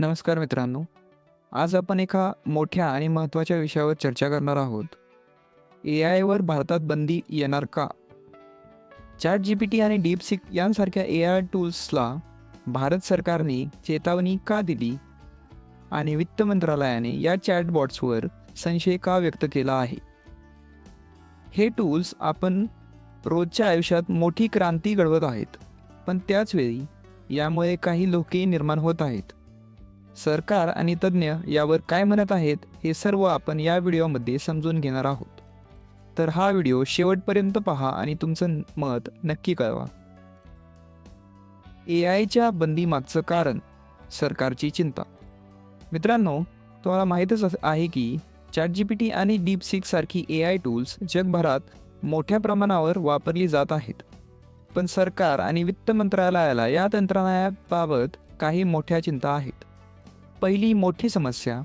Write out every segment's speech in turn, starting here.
नमस्कार मित्रांनो. आज आपण एका मोठ्या आणि महत्त्वाच्या विषयावर चर्चा करणार आहोत. ए आयवर भारतात बंदी येणार का? चॅट जी पी टी आणि डीप सिक यांसारख्या ए आय टूल्सला भारत सरकारने चेतावणी का दिली? आणि वित्त मंत्रालयाने या चॅटबॉट्सवर संशय का व्यक्त केला आहे? हे टूल्स आपण रोजच्या आयुष्यात मोठी क्रांती घडवत आहेत. पण त्याचवेळी यामुळे काही लोकही निर्माण होत आहेत. सरकार आणि तज्ज्ञ यावर काय म्हणत आहेत हे सर्व आपण या व्हिडिओमध्ये समजून घेणार आहोत. तर हा व्हिडिओ शेवटपर्यंत पहा आणि तुमचं मत नक्की कळवा. ए आयच्या बंदीमागचं कारण सरकारची चिंता. मित्रांनो तुम्हाला माहीतच आहे की चॅट जी पी टी आणि डीप सारखी ए आय टूल्स जगभरात मोठ्या प्रमाणावर वापरली जात आहेत. पण सरकार आणि वित्त मंत्रालयाला या तंत्रज्ञानाबाबत काही मोठ्या चिंता आहेत. पहिली मोठी समस्या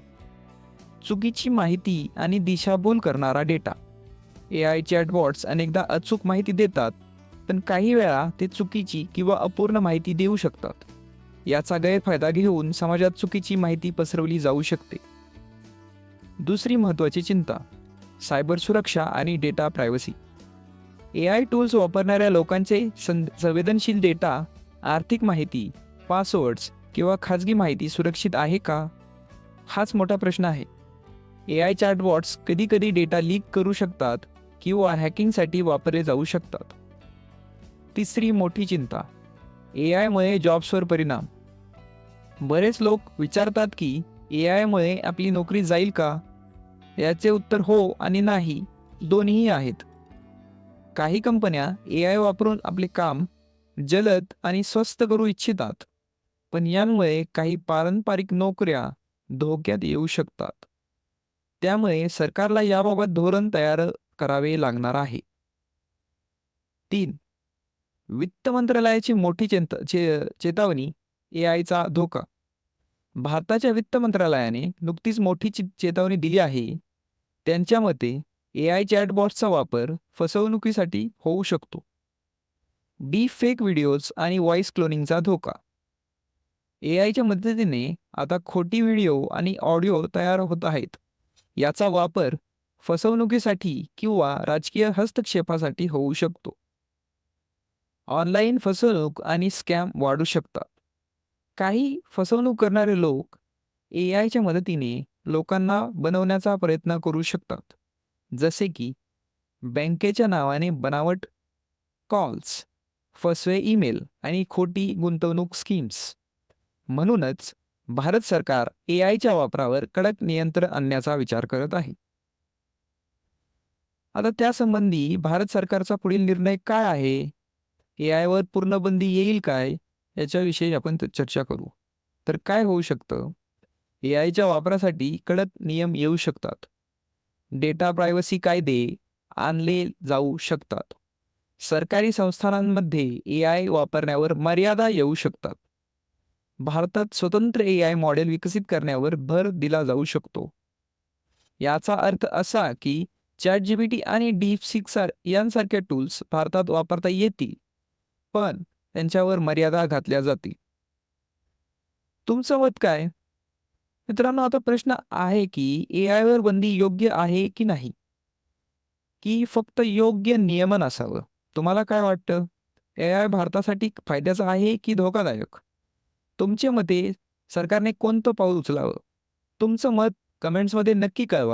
चुकीची माहिती आणि दिशाभूल करणारा डेटा ए आय चॅटबॉट्स अनेकदा अचूक माहिती देतात पण काही वेळा ते चुकीची किंवा अपूर्ण माहिती देऊ शकतात. याचा गैरफायदा घेऊन समाजात चुकीची माहिती पसरवली जाऊ शकते. दुसरी महत्त्वाची चिंता सायबर सुरक्षा आणि data privacy A I tools वापरणाऱ्या लोकांचे सं संवेदनशील डेटा आर्थिक माहिती पासवर्ड्स किंवा खाजगी माहिती सुरक्षित आहे का? हाच मोठा प्रश्न आहे. ए आय चॅटबॉट्स कधी कधी डेटा लीक करू शकतात किंवा हॅकिंगसाठी वापरले जाऊ शकतात. तिसरी मोठी चिंता. ए आयमुळे जॉब्सवर परिणाम. बरेच लोक विचारतात की ए आयमुळे आपली नोकरी जाईल का? याचे उत्तर हो आणि नाही दोन्ही आहेत. काही कंपन्या ए आय वापरून आपले काम जलद आणि स्वस्त करू इच्छितात. पण यामुळे काही पारंपरिक नोकऱ्या धोक्यात येऊ शकतात. त्यामुळे सरकारला याबाबत धोरण तयार करावे लागणार आहे. तीन. वित्त मंत्रालयाची मोठी चिंता चे चेतावणी ए आयचा धोका. भारताच्या वित्त मंत्रालयाने नुकतीच मोठी चेतावणी दिली आहे. त्यांच्या मते ए आय चॅटबॉट्सचा वापर फसवणुकीसाठी होऊ शकतो. डी फेक व्हिडिओज आणि व्हॉइस क्लोनिंगचा धोका. ए आयच्या मदतीने आता खोटी व्हिडिओ आणि ऑडिओ तयार होत आहेत. याचा वापर फसवणुकीसाठी किंवा राजकीय हस्तक्षेपासाठी होऊ शकतो. ऑनलाईन फसवणूक आणि स्कॅम वाढू शकतात. काही फसवणूक करणारे लोक ए आयच्या मदतीने लोकांना बनवण्याचा प्रयत्न करू शकतात. जसे की बँकेच्या नावाने बनावट कॉल्स फसवे ईमेल आणि खोटी गुंतवणूक स्कीम्स. म्हणूनच भारत सरकार ए आयच्या वापरावर कडक नियंत्रण आणण्याचा विचार करत आहे. आता त्यासंबंधी भारत सरकारचा पुढील निर्णय काय आहे? ए आयवर पूर्ण बंदी येईल काय? याच्याविषयी आपण चर्चा करू. तर काय होऊ शकतं? ए आयच्या वापरासाठी कडक नियम येऊ शकतात. डेटा प्रायव्हसी कायदे आणले जाऊ शकतात. सरकारी संस्थानांमध्ये ए आय वापरण्यावर मर्यादा येऊ शकतात. भारतात स्वतंत्र ए आय मॉडेल विकसित करण्यावर भर दिला जाऊ शकतो. याचा अर्थ असा की चॅट जीबीटी आणि डीप सिक्स यांसारख्या टूल्स भारतात वापरता येतील पण त्यांच्यावर मर्यादा घातल्या जातील. तुमचं मत काय? मित्रांनो आता प्रश्न आहे की ए आयवर बंदी योग्य आहे की नाही? की फक्त योग्य नियमन असावं? तुम्हाला काय वाटतं? ए आय भारतासाठी फायद्याचं आहे की धोकादायक? तुमच्या मते सरकारने कोणतं पाऊल उचलावं? तुमचं मत कमेंट्समध्ये नक्की कळवा.